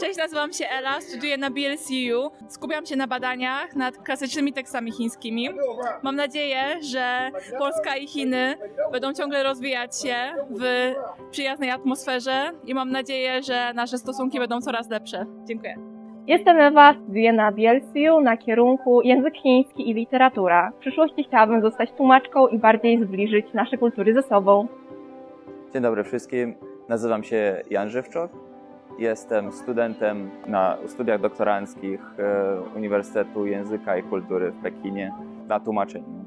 Cześć, nazywam się Ela, studiuję na BLCU. Skupiam się na badaniach nad klasycznymi tekstami chińskimi. Mam nadzieję, że Polska i Chiny będą ciągle rozwijać się w przyjaznej atmosferze i mam nadzieję, że nasze stosunki będą coraz lepsze. Dziękuję. Jestem Ewa, studiuję na BLCU na kierunku język chiński i literatura. W przyszłości chciałabym zostać tłumaczką i bardziej zbliżyć nasze kultury ze sobą. Dzień dobry wszystkim. Nazywam się Jan Żywczok. Jestem studentem na studiach doktoranckich e, Uniwersytetu Języka i Kultury w Pekinie na tłumaczeniu.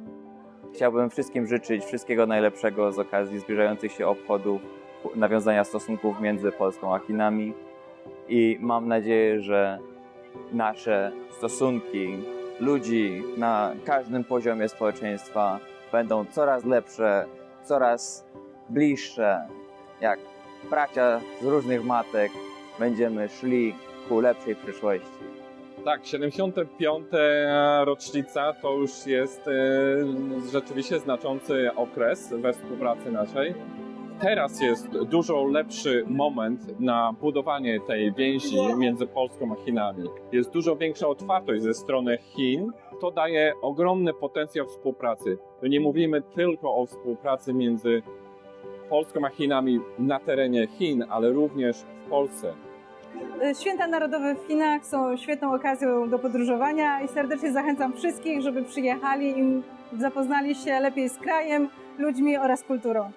Chciałbym wszystkim życzyć wszystkiego najlepszego z okazji zbliżających się obchodów, nawiązania stosunków między Polską a Chinami i mam nadzieję, że nasze stosunki ludzi na każdym poziomie społeczeństwa będą coraz lepsze, coraz bliższe, jak bracia z różnych matek będziemy szli ku lepszej przyszłości. Tak, 75. rocznica to już jest e, rzeczywiście znaczący okres we współpracy naszej. Teraz jest dużo lepszy moment na budowanie tej więzi między Polską a Chinami. Jest dużo większa otwartość ze strony Chin. To daje ogromny potencjał współpracy. To nie mówimy tylko o współpracy między Polską a Chinami na terenie Chin, ale również w Polsce. Święta Narodowe w Chinach są świetną okazją do podróżowania i serdecznie zachęcam wszystkich, żeby przyjechali i zapoznali się lepiej z krajem, ludźmi oraz kulturą.